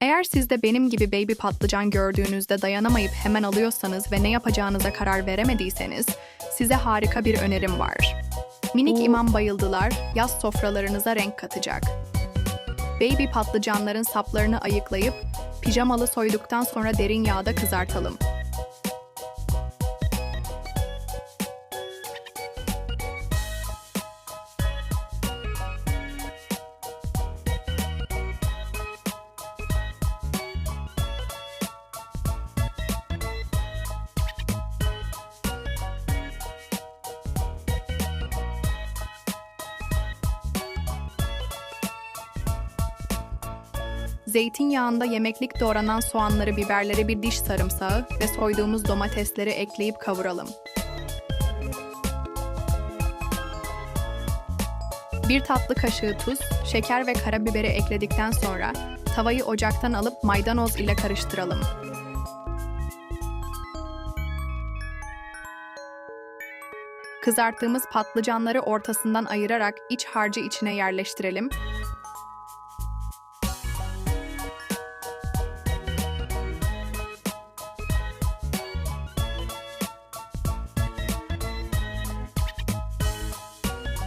Eğer siz de benim gibi baby patlıcan gördüğünüzde dayanamayıp hemen alıyorsanız ve ne yapacağınıza karar veremediyseniz size harika bir önerim var. Minik Oo. imam bayıldılar yaz sofralarınıza renk katacak. Baby patlıcanların saplarını ayıklayıp pijamalı soyduktan sonra derin yağda kızartalım. Zeytinyağında yemeklik doğranan soğanları, biberleri, bir diş sarımsağı ve soyduğumuz domatesleri ekleyip kavuralım. Bir tatlı kaşığı tuz, şeker ve karabiberi ekledikten sonra tavayı ocaktan alıp maydanoz ile karıştıralım. Kızarttığımız patlıcanları ortasından ayırarak iç harcı içine yerleştirelim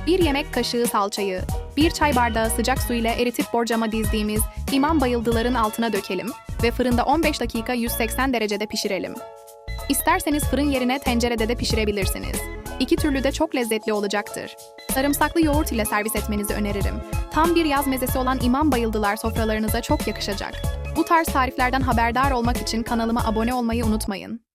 Bir yemek kaşığı salçayı, bir çay bardağı sıcak su ile eritip borcama dizdiğimiz imam bayıldıların altına dökelim ve fırında 15 dakika 180 derecede pişirelim. İsterseniz fırın yerine tencerede de pişirebilirsiniz. İki türlü de çok lezzetli olacaktır. Sarımsaklı yoğurt ile servis etmenizi öneririm. Tam bir yaz mezesi olan imam bayıldılar sofralarınıza çok yakışacak. Bu tarz tariflerden haberdar olmak için kanalıma abone olmayı unutmayın.